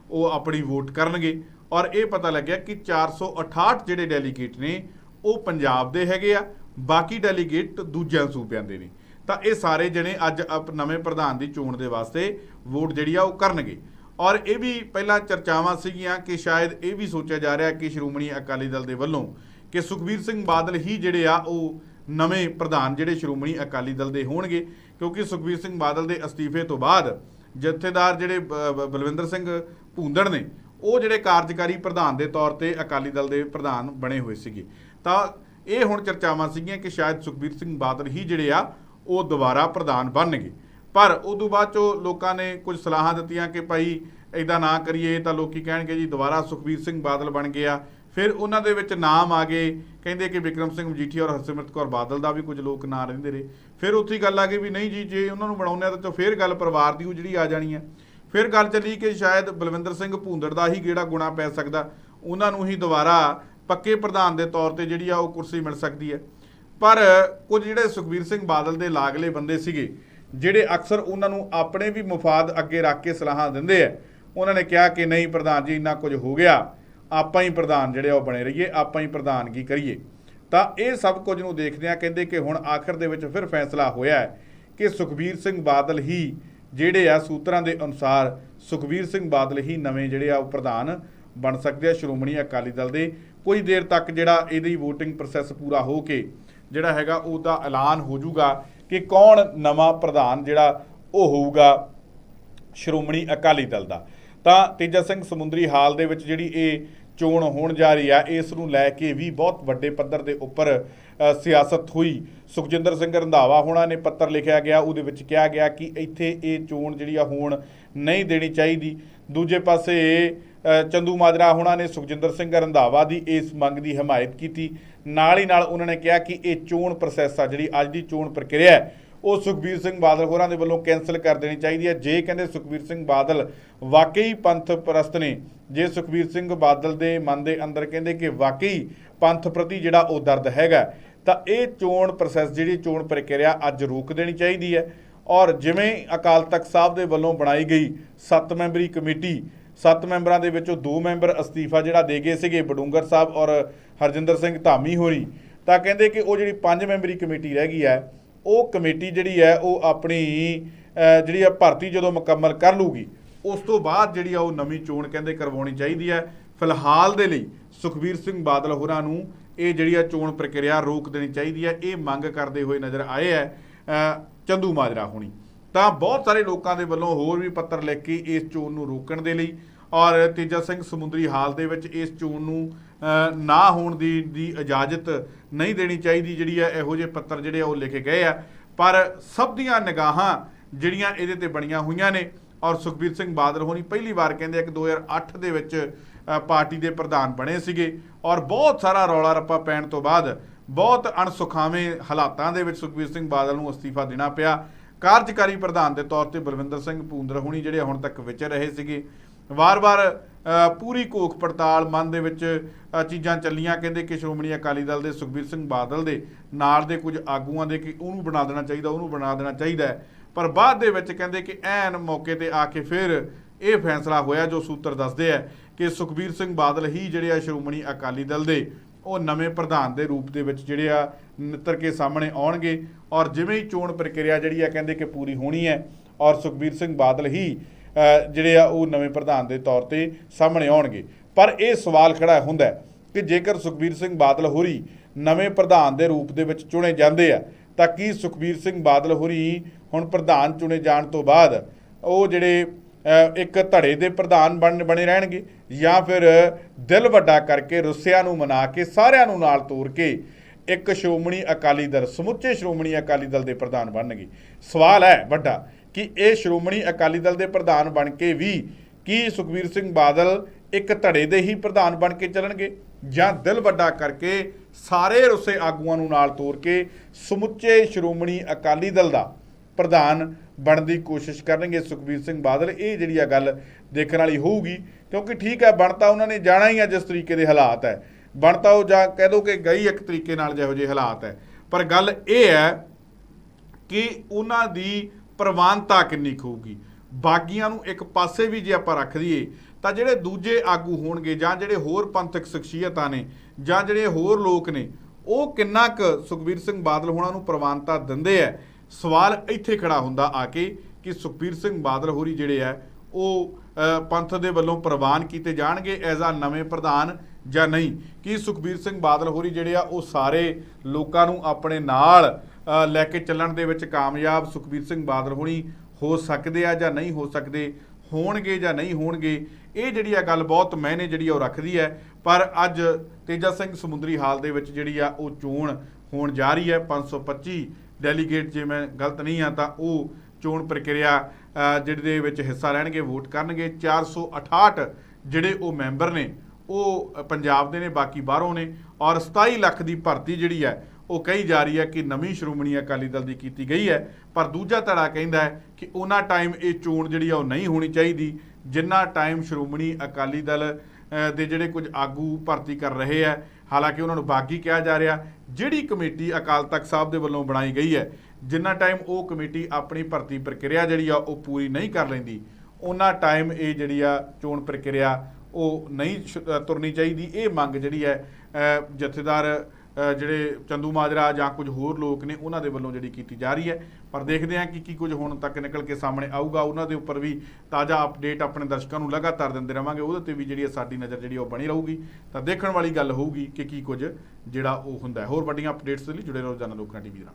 ਉਹ ਆਪਣੀ ਵੋਟ ਕਰਨਗੇ। ਔਰ ਇਹ ਪਤਾ ਲੱਗਿਆ ਕਿ 468 ਜਿਹੜੇ ਡੈਲੀਗੇਟ ਨੇ, ਉਹ ਪੰਜਾਬ ਦੇ ਹੈਗੇ ਆ। ਬਾਕੀ ਡੈਲੀਗੇਟ ਦੂਜਿਆਂ ਸੂਬਿਆਂ ਦੇ ਨੇ। ਤਾਂ ਇਹ ਸਾਰੇ ਜਣੇ ਅੱਜ ਆਪ ਨਵੇਂ ਪ੍ਰਧਾਨ ਦੀ ਚੋਣ ਦੇ ਵਾਸਤੇ ਵੋਟ ਜਿਹੜੀ ਆ ਉਹ ਕਰਨਗੇ। ਔਰ ਇਹ ਵੀ ਪਹਿਲਾਂ ਚਰਚਾਵਾਂ ਸੀਗੀਆਂ ਕਿ ਸ਼ਾਇਦ ਇਹ ਵੀ ਸੋਚਿਆ ਜਾ ਰਿਹਾ ਕਿ ਸ਼੍ਰੋਮਣੀ ਅਕਾਲੀ ਦਲ ਦੇ ਵੱਲੋਂ ਕਿ ਸੁਖਬੀਰ ਸਿੰਘ ਬਾਦਲ ਹੀ ਜਿਹੜੇ ਆ ਉਹ ਨਵੇਂ ਪ੍ਰਧਾਨ ਜਿਹੜੇ ਸ਼੍ਰੋਮਣੀ ਅਕਾਲੀ ਦਲ ਦੇ ਹੋਣਗੇ। ਕਿਉਂਕਿ ਸੁਖਬੀਰ ਸਿੰਘ ਬਾਦਲ ਦੇ ਅਸਤੀਫੇ ਤੋਂ ਬਾਅਦ ਜਥੇਦਾਰ ਜਿਹੜੇ ਬ- ਬਲਵਿੰਦਰ ਸਿੰਘ ਭੂੰਦੜ ਨੇ, ਉਹ ਜਿਹੜੇ ਕਾਰਜਕਾਰੀ ਪ੍ਰਧਾਨ ਦੇ ਤੌਰ ਤੇ ਅਕਾਲੀ ਦਲ ਦੇ ਪ੍ਰਧਾਨ ਬਣੇ ਹੋਏ ਸੀਗੇ। ਤਾਂ ਇਹ ਹੁਣ ਚਰਚਾਵਾਂ ਸੀਗੀਆਂ ਕਿ ਸ਼ਾਇਦ ਸੁਖਬੀਰ ਸਿੰਘ ਬਾਦਲ ਹੀ ਜਿਹੜੇ ਆ, ਉਹ ਦੁਬਾਰਾ ਪ੍ਰਧਾਨ ਬਣਨਗੇ। ਪਰ ਉਦੋਂ ਬਾਅਦ ਚੋਂ ਲੋਕਾਂ ਨੇ ਕੁਝ ਸਲਾਹਾਂ ਦਿੱਤੀਆਂ ਕਿ ਭਾਈ ਇਦਾਂ ਨਾ ਕਰੀਏ, ਤਾਂ ਲੋਕੀ ਕਹਿਣਗੇ ਜੀ ਦੁਬਾਰਾ ਸੁਖਬੀਰ ਸਿੰਘ ਬਾਦਲ ਬਣ ਗਿਆ ਫਿਰ ਉਹਨਾਂ ਦੇ ਵਿੱਚ ਨਾਮ ਆ ਗਏ। ਕਹਿੰਦੇ ਕਿ ਵਿਕਰਮ ਸਿੰਘ ਮਜੀਠੀਆ ਔਰ ਹਰਸਿਮਰਤ ਕੌਰ ਬਾਦਲ ਦਾ ਵੀ ਕੁਝ ਲੋਕ ਨਾਂ ਰਹਿੰਦੇ ਰਹੇ। ਫਿਰ ਉੱਥੇ ਗੱਲ ਆ ਗਈ ਵੀ ਨਹੀਂ ਜੀ, ਜੇ ਉਹਨਾਂ ਨੂੰ ਬਣਾਉਂਦੇ ਆ ਤਾਂ ਫਿਰ ਗੱਲ ਪਰਿਵਾਰ ਦੀ ਉਹ ਜਿਹੜੀ ਆ ਜਾਣੀ ਹੈ ਫਿਰ ਗੱਲ ਚੱਲੀ ਕਿ ਸ਼ਾਇਦ ਬਲਵਿੰਦਰ ਸਿੰਘ ਭੂੰਦੜ ਦਾ ਹੀ ਗੇੜਾ ਗੁਣਾ ਪੈ ਸਕਦਾ। ਉਹਨਾਂ ਨੂੰ ਹੀ ਦੁਬਾਰਾ ਪੱਕੇ ਪ੍ਰਧਾਨ ਦੇ ਤੌਰ ਤੇ ਜਿਹੜੀ ਆ ਉਹ ਕੁਰਸੀ ਮਿਲ ਸਕਦੀ ਹੈ। ਪਰ ਕੁਝ ਜਿਹੜੇ ਸੁਖਬੀਰ ਸਿੰਘ ਬਾਦਲ ਦੇ ਲਾਗਲੇ ਬੰਦੇ ਸੀਗੇ, ਜਿਹੜੇ ਅਕਸਰ ਉਹਨਾਂ ਨੂੰ ਆਪਣੇ ਵੀ ਮਫਾਦ ਅੱਗੇ ਰੱਖ ਕੇ ਸਲਾਹਾਂ ਦਿੰਦੇ ਆ, ਉਹਨਾਂ ਨੇ ਕਿਹਾ ਕਿ ਨਹੀਂ ਪ੍ਰਧਾਨ ਜੀ, ਇੰਨਾ ਕੁਝ ਹੋ ਗਿਆ। ਆਪਾਂ ਹੀ ਪ੍ਰਧਾਨ ਜਿਹੜੇ ਆ ਉਹ ਬਣੇ ਰਹੀਏ, ਆਪਾਂ ਹੀ ਪ੍ਰਧਾਨਗੀ ਕਰੀਏ? ਤਾਂ ਇਹ ਸਭ ਕੁਝ ਨੂੰ ਦੇਖਦਿਆਂ ਕਹਿੰਦੇ ਕਿ ਹੁਣ ਆਖਰ ਦੇ ਵਿੱਚ ਫਿਰ ਫੈਸਲਾ ਹੋਇਆ ਹੈ ਕਿ ਸੁਖਬੀਰ ਸਿੰਘ ਬਾਦਲ ਹੀ ਜਿਹੜੇ ਆ ਸੂਤਰਾਂ ਦੇ ਅਨੁਸਾਰ ਸੁਖਬੀਰ ਸਿੰਘ ਬਾਦਲ ਹੀ ਨਵੇਂ ਜਿਹੜੇ ਆ ਉਹ ਪ੍ਰਧਾਨ ਬਣ ਸਕਦੇ ਆ, ਸ਼੍ਰੋਮਣੀ ਅਕਾਲੀ ਦਲ ਦੇ। ਕੁਝ ਦੇਰ ਤੱਕ ਜਿਹੜਾ ਇਹਦੀ VOTING ਪ੍ਰੋਸੈਸ ਪੂਰਾ ਹੋ ਕੇ ਜਿਹੜਾ ਹੈਗਾ ਉਹਦਾ ਐਲਾਨ ਹੋ ਜਾਊਗਾ ਕਿ ਕੌਣ ਨਵਾਂ ਪ੍ਰਧਾਨ ਜਿਹੜਾ ਉਹ ਹੋਊਗਾ ਸ਼੍ਰੋਮਣੀ ਅਕਾਲੀ ਦਲ ਦਾ। ਤਾਂ ਤੇਜਾ ਸਿੰਘ ਸਮੁੰਦਰੀ ਹਾਲ ਦੇ ਵਿੱਚ ਜਿਹੜੀ ਇਹ ਚੋਣ ਹੋਣ ਜਾ ਰਹੀ ਆ ਇਸ ਨੂੰ ਲੈ ਕੇ ਵੀ ਬਹੁਤ ਵੱਡੇ ਪੱਧਰ ਦੇ ਉੱਪਰ ਸਿਆਸਤ ਹੋਈ। ਸੁਖਜਿੰਦਰ ਸਿੰਘ ਰੰਧਾਵਾ ਹੋਣਾ ਨੇ ਪੱਤਰ ਲਿਖਿਆ ਗਿਆ। ਉਹਦੇ ਵਿੱਚ ਕਿਹਾ ਗਿਆ ਕਿ ਇੱਥੇ ਇਹ ਚੋਣ ਜਿਹੜੀ ਆ ਹੋਣ ਨਹੀਂ ਦੇਣੀ ਚਾਹੀਦੀ। ਦੂਜੇ ਪਾਸੇ ਅ, ਚੰਦੂ ਮਾਜਰਾ ਹੋਣਾ ਨੇ ਸੁਖਜਿੰਦਰ ਸਿੰਘ ਰੰਧਾਵਾ ਦੀ ਇਸ ਮੰਗ ਦੀ ਹਮਾਇਤ ਕੀਤੀ। ਨਾਲ ਹੀ ਨਾਲ ਉਹਨਾਂ ਨੇ ਕਿਹਾ ਕਿ ਇਹ ਚੋਣ ਪ੍ਰੋਸੈਸ ਆ ਜਿਹੜੀ ਅੱਜ ਦੀ ਚੋਣ ਪ੍ਰਕਿਰਿਆ ਉਹ ਸੁਖਬੀਰ ਸਿੰਘ ਬਾਦਲ ਹੋਰਾਂ ਦੇ ਵੱਲੋਂ ਕੈਨਸਲ ਕਰ ਦੇਣੀ ਚਾਹੀਦੀ ਹੈ। ਜੇ ਕਹਿੰਦੇ ਸੁਖਬੀਰ ਸਿੰਘ ਬਾਦਲ ਵਾਕਈ ਪੰਥ ਪ੍ਰਸਤ ਨੇ, ਜੇ ਸੁਖਬੀਰ ਸਿੰਘ ਬਾਦਲ ਦੇ ਮਨ ਦੇ ਅੰਦਰ ਕਹਿੰਦੇ ਕਿ ਵਾਕਈ ਪੰਥ ਪ੍ਰਤੀ ਜਿਹੜਾ ਉਹ ਦਰਦ ਹੈਗਾ, ਤਾਂ ਇਹ ਚੋਣ ਪ੍ਰੋਸੈਸ, ਜਿਹੜੀ ਚੋਣ ਪ੍ਰਕਿਰਿਆ ਅੱਜ ਰੋਕ ਦੇਣੀ ਚਾਹੀਦੀ ਹੈ। ਔਰ ਜਿਵੇਂ ਅਕਾਲ ਤਖਤ ਸਾਹਿਬ ਦੇ ਵੱਲੋਂ ਬਣਾਈ ਗਈ 7 ਮੈਂਬਰੀ ਕਮੇਟੀ 7 ਮੈਂਬਰਾਂ ਦੇ ਵਿੱਚੋਂ 2 ਮੈਂਬਰ ਅਸਤੀਫਾ ਜਿਹੜਾ ਦੇ ਗਏ ਸੀਗੇ, ਬਡੂੰਗਰ ਸਾਹਿਬ ਔਰ ਹਰਜਿੰਦਰ ਸਿੰਘ ਧਾਮੀ ਹੋਰੀ, ਤਾਂ ਕਹਿੰਦੇ ਕਿ ਉਹ ਜਿਹੜੀ 5 ਮੈਂਬਰੀ ਕਮੇਟੀ ਰਹਿ ਗਈ ਹੈ ਉਹ ਕਮੇਟੀ ਜਿਹੜੀ ਹੈ ਉਹ ਆਪਣੀ ਜਿਹੜੀ ਆ ਭਰਤੀ ਜਦੋਂ ਮੁਕੰਮਲ ਕਰ ਲੂਗੀ ਉਸ ਤੋਂ ਬਾਅਦ ਜਿਹੜੀ ਆ ਉਹ ਨਵੀਂ ਚੋਣ ਕਹਿੰਦੇ ਕਰਵਾਉਣੀ ਚਾਹੀਦੀ ਹੈ। ਫਿਲਹਾਲ ਦੇ ਲਈ ਸੁਖਬੀਰ ਸਿੰਘ ਬਾਦਲ ਹੋਰਾਂ ਨੂੰ ਇਹ ਜਿਹੜੀ ਆ ਚੋਣ ਪ੍ਰਕਿਰਿਆ ਰੋਕ ਦੇਣੀ ਚਾਹੀਦੀ ਹੈ। ਇਹ ਮੰਗ ਕਰਦੇ ਹੋਏ ਨਜ਼ਰ ਆਏ ਹੈ ਅਹ, ਚੰਦੂ ਮਾਜਰਾ ਹੋਣੀ। ਤਾਂ ਬਹੁਤ ਸਾਰੇ ਲੋਕਾਂ ਦੇ ਵੱਲੋਂ ਹੋਰ ਵੀ ਪੱਤਰ ਲਿਖ ਕੇ ਇਸ ਚੋਣ ਨੂੰ ਰੋਕਣ ਦੇ ਲਈ ਔਰ ਤੇਜਾ ਸਿੰਘ ਸਮੁੰਦਰੀ ਹਾਲ ਦੇ ਵਿੱਚ ਇਸ ਚੋਣ ਨੂੰ ਨਾ ਹੋਣ ਦੀ ਦੀ ਇਜਾਜ਼ਤ ਨਹੀਂ ਦੇਣੀ ਚਾਹੀਦੀ, ਜਿਹੜੀ ਹੈ ਇਹੋ ਜਿਹੇ ਪੱਤਰ ਜਿਹੜੇ ਆ ਉਹ ਲਿਖੇ ਗਏ ਆ। ਪਰ ਸਭ ਦੀਆਂ ਨਿਗਾਹਾਂ ਜਿਹੜੀਆਂ ਇਹਦੇ ਤੇ ਬਣੀਆਂ ਹੋਈਆਂ ਨੇ, ਔਰ ਸੁਖਬੀਰ ਸਿੰਘ ਬਾਦਲ ਹੋਣੀ ਪਹਿਲੀ ਵਾਰ ਕਹਿੰਦੇ ਆ ਕਿ 2008 ਦੇ ਵਿੱਚ ਪਾਰਟੀ ਦੇ ਪ੍ਰਧਾਨ ਬਣੇ ਸੀਗੇ, ਔਰ ਬਹੁਤ ਸਾਰਾ ਰੌਲਾ ਰੱਪਾ ਪੈਣ ਤੋਂ ਬਾਅਦ ਬਹੁਤ ਅਣਸੁਖਾਵੇਂ ਹਾਲਾਤਾਂ ਦੇ ਵਿੱਚ ਸੁਖਬੀਰ ਸਿੰਘ ਬਾਦਲ ਨੂੰ ਅਸਤੀਫਾ ਦੇਣਾ ਪਿਆ। ਕਾਰਜਕਾਰੀ ਪ੍ਰਧਾਨ ਦੇ ਤੌਰ ਤੇ ਬਲਵਿੰਦਰ ਸਿੰਘ ਭੂੰਦਰ ਹੁਣੀ ਜਿਹੜੇ ਹੁਣ ਤੱਕ ਵਿਚਰ ਰਹੇ ਸੀਗੇ ਵਾਰ-ਵਾਰ ਪੂਰੀ ਕੋਖ ਪੜਤਾਲ ਮਨ ਦੇ ਵਿੱਚ ਚੀਜ਼ਾਂ ਚੱਲੀਆਂ। ਕਹਿੰਦੇ ਕਿ ਸ਼੍ਰੋਮਣੀ ਅਕਾਲੀ ਦਲ ਦੇ ਸੁਖਬੀਰ ਸਿੰਘ ਬਾਦਲ ਦੇ ਨਾਲ ਦੇ ਕੁਝ ਆਗੂਆਂ ਦੇ ਕਿ ਉਹਨੂੰ ਬਣਾ ਦੇਣਾ ਚਾਹੀਦਾ, ਉਹਨੂੰ ਬਣਾ ਦੇਣਾ ਚਾਹੀਦਾ ਪਰ ਬਾਅਦ ਦੇ ਵਿੱਚ ਕਹਿੰਦੇ ਕਿ ਐਨ ਮੌਕੇ ਤੇ ਆ ਕੇ ਫਿਰ ਇਹ ਫੈਸਲਾ ਹੋਇਆ ਜੋ ਸੂਤਰ ਦੱਸਦੇ ਆ ਕਿ ਸੁਖਬੀਰ ਸਿੰਘ ਬਾਦਲ ਹੀ ਜਿਹੜੇ ਆ ਸ਼੍ਰੋਮਣੀ ਅਕਾਲੀ ਦਲ ਦੇ, ਉਹ ਨਵੇਂ ਪ੍ਰਧਾਨ ਦੇ ਰੂਪ ਦੇ ਵਿੱਚ ਜਿਹੜੇ ਆ ਨਿੱਤਰ ਕੇ ਸਾਹਮਣੇ ਆਉਣਗੇ। ਔਰ ਜਿਵੇਂ ਹੀ ਚੋਣ ਪ੍ਰਕਿਰਿਆ ਜਿਹੜੀ ਆ ਕਹਿੰਦੇ ਕਿ ਪੂਰੀ ਹੋਣੀ ਹੈ, ਔਰ ਸੁਖਬੀਰ ਸਿੰਘ ਬਾਦਲ ਹੀ ਜਿਹੜੇ ਆ ਉਹ ਨਵੇਂ ਪ੍ਰਧਾਨ ਦੇ ਤੌਰ ਤੇ ਸਾਹਮਣੇ ਆਉਣਗੇ। ਪਰ ਇਹ ਸਵਾਲ ਖੜਾ ਹੁੰਦਾ ਕਿ ਜੇਕਰ ਸੁਖਬੀਰ ਸਿੰਘ ਬਾਦਲ ਹੋਰੀ ਨਵੇਂ ਪ੍ਰਧਾਨ ਦੇ ਰੂਪ ਦੇ ਵਿੱਚ ਚੁਣੇ ਜਾਂਦੇ ਆ, ਤਾਂ ਕੀ ਸੁਖਬੀਰ ਸਿੰਘ ਬਾਦਲ ਹੋਰੀ ਹੁਣ ਪ੍ਰਧਾਨ ਚੁਣੇ ਜਾਣ ਤੋਂ ਬਾਅਦ ਉਹ ਜਿਹੜੇ ਇੱਕ ਧੜੇ ਦੇ ਪ੍ਰਧਾਨ ਬਣ, ਬਣੇ ਰਹਿਣਗੇ ਜਾਂ ਫਿਰ ਦਿਲ ਵੱਡਾ ਕਰਕੇ ਰੁੱਸਿਆਂ ਨੂੰ ਮਨਾ ਕੇ ਸਾਰਿਆਂ ਨੂੰ ਨਾਲ ਤੋਰ ਕੇ ਇੱਕ ਸ਼੍ਰੋਮਣੀ ਅਕਾਲੀ ਦਲ, ਸਮੁੱਚੇ ਸ਼੍ਰੋਮਣੀ ਅਕਾਲੀ ਦਲ ਦੇ ਪ੍ਰਧਾਨ ਬਣਨਗੇ? ਸਵਾਲ ਹੈ ਵੱਡਾ। ਕਿ ਇਹ ਸ਼੍ਰੋਮਣੀ ਅਕਾਲੀ ਦਲ ਦੇ ਪ੍ਰਧਾਨ ਬਣ ਕੇ ਵੀ ਕੀ ਸੁਖਬੀਰ ਸਿੰਘ ਬਾਦਲ ਇੱਕ ਧੜੇ ਦੇ ਹੀ ਪ੍ਰਧਾਨ ਬਣ ਕੇ ਚੱਲਣਗੇ? ਜਾਂ ਦਿਲ ਵੱਡਾ ਕਰਕੇ ਸਾਰੇ ਰੁੱਸੇ ਆਗੂਆਂ ਨੂੰ ਨਾਲ ਤੋਰ ਕੇ ਸਮੁੱਚੇ ਸ਼੍ਰੋਮਣੀ ਅਕਾਲੀ ਦਲ ਦਾ ਪ੍ਰਧਾਨ ਬਣਨ ਦੀ ਕੋਸ਼ਿਸ਼ ਕਰਨਗੇ ਸੁਖਬੀਰ ਸਿੰਘ ਬਾਦਲ? ਇਹ ਜਿਹੜੀ ਆ ਗੱਲ ਦੇਖਣ ਵਾਲੀ ਹੋਊਗੀ, ਕਿਉਂਕਿ ਠੀਕ ਹੈ ਬਣਤਾ ਉਹਨਾਂ ਨੇ ਜਾਣਾ ਹੀ ਆ ਜਿਸ ਤਰੀਕੇ ਦੇ ਹਾਲਾਤ ਹੈ ਬਣਤਾ ਉਹ ਜਾਂ ਕਹਿ ਦੋ ਕਿ ਗਈ ਇੱਕ ਤਰੀਕੇ ਨਾਲ ਜਿਹੋ ਜਿਹੇ ਹਾਲਾਤ ਹੈ ਪਰ ਗੱਲ ਇਹ ਹੈ ਕਿ ਉਹਨਾਂ ਦੀ ਪ੍ਰਵਾਨਤਾ ਕਿੰਨੀ ਕੁ ਹੋਊਗੀ? ਬਾਗੀਆਂ ਨੂੰ ਇੱਕ ਪਾਸੇ ਵੀ ਜੇ ਆਪਾਂ ਰੱਖ ਦਈਏ, ਤਾਂ ਜਿਹੜੇ ਦੂਜੇ ਆਗੂ ਹੋਣਗੇ ਜਾਂ ਜਿਹੜੇ ਹੋਰ ਪੰਥਕ ਸ਼ਖਸੀਅਤਾਂ ਨੇ ਜਾਂ ਜਿਹੜੇ ਹੋਰ ਲੋਕ ਨੇ, ਉਹ ਕਿੰਨਾ ਕੁ ਸੁਖਬੀਰ ਸਿੰਘ ਬਾਦਲ ਹੋਣਾ ਨੂੰ ਪ੍ਰਵਾਨਤਾ ਦਿੰਦੇ ਆ? ਸਵਾਲ ਇੱਥੇ ਖੜਾ ਹੁੰਦਾ ਆ ਕੇ ਕਿ ਸੁਖਬੀਰ ਸਿੰਘ ਬਾਦਲ ਹੋਰੀ ਜਿਹੜੇ ਆ, ਉਹ ਪੰਥ ਦੇ ਵੱਲੋਂ ਪ੍ਰਵਾਨ ਕੀਤੇ ਜਾਣਗੇ ਐਜ਼ ਆ ਨਵੇਂ ਪ੍ਰਧਾਨ ਜਾਂ ਨਹੀਂ? ਕੀ ਸੁਖਬੀਰ ਸਿੰਘ ਬਾਦਲ ਹੋਰੀ ਜਿਹੜੇ ਆ, ਉਹ ਸਾਰੇ ਲੋਕਾਂ ਨੂੰ ਆਪਣੇ ਨਾਲ ਲੈ ਕੇ ਚੱਲਣ ਦੇ ਵਿੱਚ ਕਾਮਯਾਬ ਸੁਖਬੀਰ ਸਿੰਘ ਬਾਦਲ ਹੋਣੀ ਹੋ ਸਕਦੇ ਆ ਜਾਂ ਨਹੀਂ ਹੋ ਸਕਦੇ ਹੋਣਗੇ ਜਾਂ ਨਹੀਂ ਹੋਣਗੇ ਇਹ ਜਿਹੜੀ ਆ ਗੱਲ ਬਹੁਤ ਮਾਇਨੇ ਜਿਹੜੀ ਆ ਉਹ ਰੱਖਦੀ ਹੈ। ਪਰ ਅੱਜ ਤੇਜਾ ਸਿੰਘ ਸਮੁੰਦਰੀ ਹਾਲ ਦੇ ਵਿੱਚ ਜਿਹੜੀ ਆ ਉਹ ਚੋਣ ਹੋਣ ਜਾ ਰਹੀ ਹੈ। 525 ਡੈਲੀਗੇਟ ਜੇ ਮੈਂ ਗਲਤ ਨਹੀਂ ਆ ਤਾਂ ਉਹ ਚੋਣ ਪ੍ਰਕਿਰਿਆ ਅ, ਦੇ ਵਿੱਚ ਹਿੱਸਾ ਲੈਣਗੇ ਵੋਟ ਕਰਨਗੇ। 468 ਜਿਹੜੇ ਉਹ ਮੈਂਬਰ ਨੇ ਉਹ ਪੰਜਾਬ ਦੇ ਨੇ ਬਾਕੀ ਬਾਹਰੋਂ ਨੇ। ਔਰ 27 ਲੱਖ ਦੀ ਭਰਤੀ ਜਿਹੜੀ ਹੈ ਉਹ ਕਹੀ ਜਾ ਰਹੀ ਹੈ ਕਿ ਨਵੀਂ ਸ਼੍ਰੋਮਣੀ ਅਕਾਲੀ ਦਲ ਦੀ ਕੀਤੀ ਗਈ ਹੈ, ਪਰ ਦੂਜਾ ਧੜਾ ਕਹਿੰਦਾ ਹੈ ਕਿ ਉਹਨਾਂ ਟਾਈਮ ਇਹ ਚੋਣ ਜਿਹੜੀ ਆ ਉਹ ਨਹੀਂ ਹੋਣੀ ਚਾਹੀਦੀ, ਜਿੰਨਾ ਟਾਈਮ ਸ਼੍ਰੋਮਣੀ ਅਕਾਲੀ ਦਲ ਦੇ ਜਿਹੜੇ ਕੁਝ ਆਗੂ ਭਰਤੀ ਕਰ ਰਹੇ ਹੈ, ਹਾਲਾਂਕਿ ਉਹਨਾਂ ਨੂੰ ਬਾਗੀ ਕਿਹਾ ਜਾ ਰਿਹਾ, ਜਿਹੜੀ ਕਮੇਟੀ ਅਕਾਲ ਤਖਤ ਸਾਹਿਬ ਦੇ ਵੱਲੋਂ ਬਣਾਈ ਗਈ ਹੈ, ਜਿੰਨਾ ਟਾਈਮ ਉਹ ਕਮੇਟੀ ਆਪਣੀ ਭਰਤੀ ਪ੍ਰਕਿਰਿਆ ਜਿਹੜੀ ਆ ਉਹ ਪੂਰੀ ਨਹੀਂ ਕਰ ਲੈਂਦੀ, ਉਹਨਾਂ ਟਾਈਮ ਇਹ ਜਿਹੜੀ ਆ ਚੋਣ ਪ੍ਰਕਿਰਿਆ ਉਹ ਨਹੀਂ ਸ਼- ਤੁਰਨੀ ਚਾਹੀਦੀ, ਇਹ ਮੰਗ ਜਿਹੜੀ ਹੈ ਜਥੇਦਾਰ ਜਿਹੜੇ ਚੰਦੂ ਮਾਜਰਾ ਜਾਂ ਕੁਝ ਹੋਰ ਲੋਕ ਨੇ, ਉਹਨਾਂ ਦੇ ਵੱਲੋਂ ਜਿਹੜੀ ਕੀਤੀ ਜਾ ਰਹੀ ਹੈ। ਪਰ ਦੇਖਦੇ ਹਾਂ ਕਿ ਕੀ ਕੁਝ ਹੁਣ ਤੱਕ ਨਿਕਲ ਕੇ ਸਾਹਮਣੇ ਆਊਗਾ। ਉਹਨਾਂ ਦੇ ਉੱਪਰ ਵੀ ਤਾਜ਼ਾ ਅਪਡੇਟ ਆਪਣੇ ਦਰਸ਼ਕਾਂ ਨੂੰ ਲਗਾਤਾਰ ਦਿੰਦੇ ਰਵਾਂਗੇ। ਉਹਦੇ ਤੇ ਵੀ ਜਿਹੜੀ ਸਾਡੀ ਨਜ਼ਰ ਜਿਹੜੀ ਉਹ ਬਣੀ ਰਹੂਗੀ। ਤਾਂ ਦੇਖਣ ਵਾਲੀ ਗੱਲ ਹੋਊਗੀ ਕਿ ਕੀ ਕੁਝ ਜਿਹੜਾ ਉਹ ਹੁੰਦਾ ਹੋਰ ਵੱਡੀਆਂ ਅਪਡੇਟਸ ਦੇ ਲਈ ਜੁੜੇ ਰਹੋ ਜਨ ਲੋਕਾਂ ਟੀਵੀ ਨਾਲ।